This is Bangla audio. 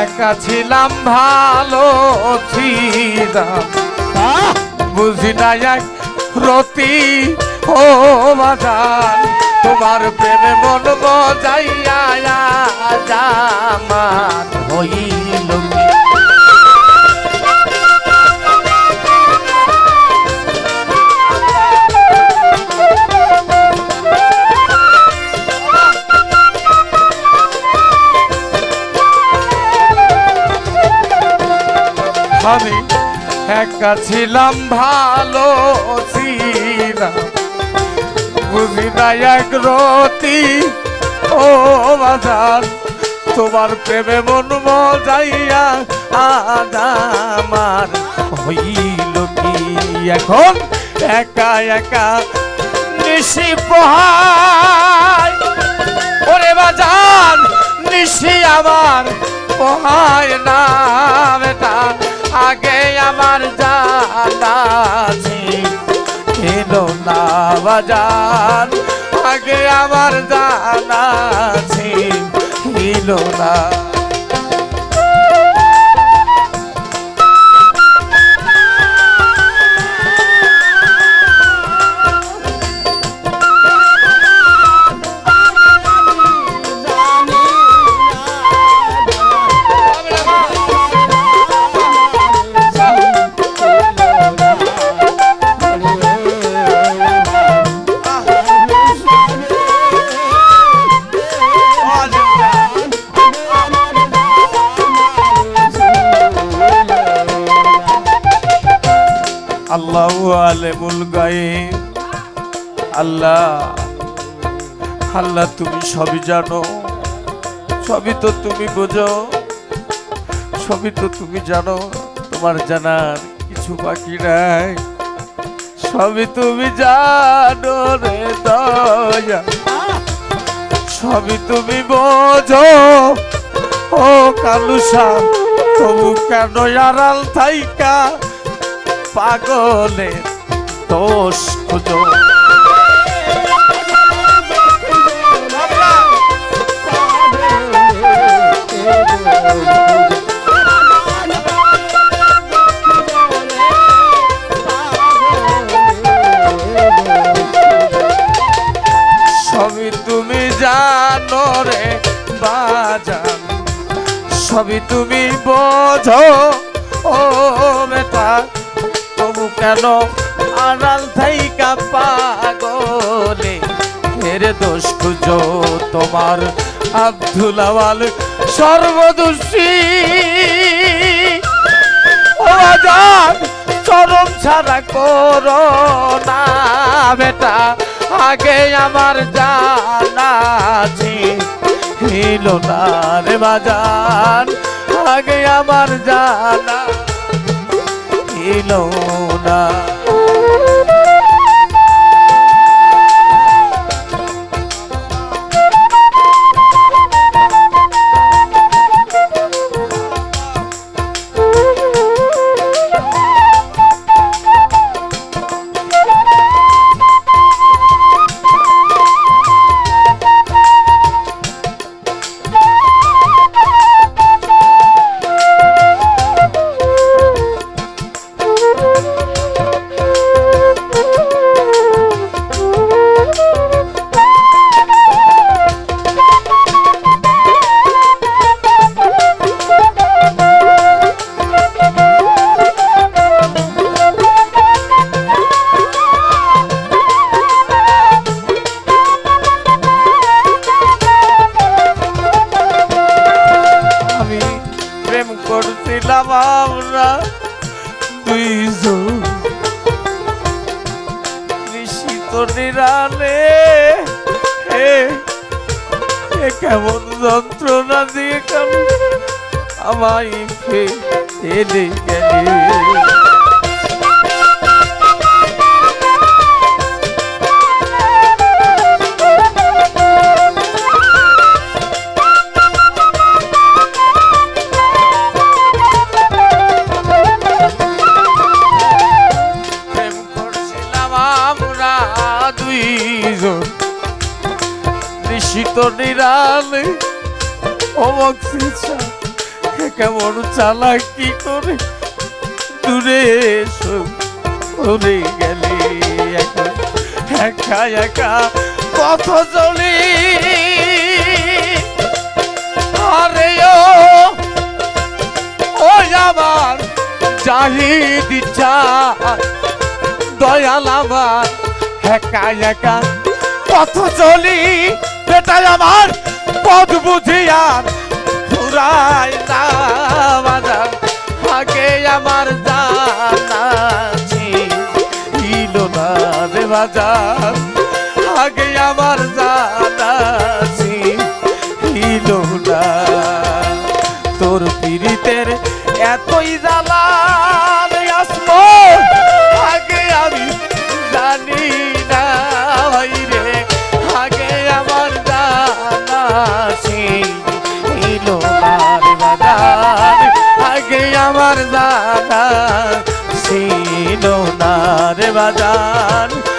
একা ছিলাম ভালো ছিলাম। বুঝি না এক রতি ও বাজার তোমার প্রেমে মন বজাইয়া জামান হইল একা ছিলাম ভালো ছিলাম। বুঝি না এক রতি, ও বাজার তোমার প্রেমে মন মজাইয়া আজ আমার হইল কি? এখন একা একা নিশি পোহায়। ওরে বাজান, নিশি আমার পোহায় না বেটা। আগে আমার জানা ছিল না বাজান আগে আমার জানা ছিল না আল্লাহ আলেমুল গায়েব আল্লাহ আল্লাহ তুমি সবই জানো। সবই তো তুমি বোঝো। সবই তো তুমি জানো। তোমার জানার কিছু বাকি নাই। সবই তুমি জানো রে দয়া। সবই তুমি বোঝো। ও কালুসা তবু কেন আড়াল থাইকা? পাগলের দোষ খুঁজো। জানো রে বাজান সবই তুমি বোঝো ও কেন আড়াল থাইকা পাগলে? এর দোষ খুঁজো তোমার আব্দুল আওয়াল সর্বদোষী। ও আজাদ চরম ছাড়া করো না বেটা, আগে আমার জানা ছিল না রে বাজান, আগে আমার জানা ছিল না। করছিলাম আমরা। দুইজন নিশ্চিত নিরালে হে কেমন যন্ত্রণা দিয়ে কেন আমায় এনে গেলে। করছিলাম আমরা দুইজন। নিশ্চিত নিরালে কেমন চালাকি করে? দূরে সরে গেলি একা একা পথ চলি। আরে ও আমার জাহিদ ইচ্ছা। দয়াল আমার। একা একা পথ চলি, বেটাই আমার, পথ বুঝিয়ার ফুরাই না আগে আমার জানা ছিল না রে বাজার আগে আমার জানা জানি না রে আগে আমার জানা ছিল আগে আমার জানা ছিল না রে বাজার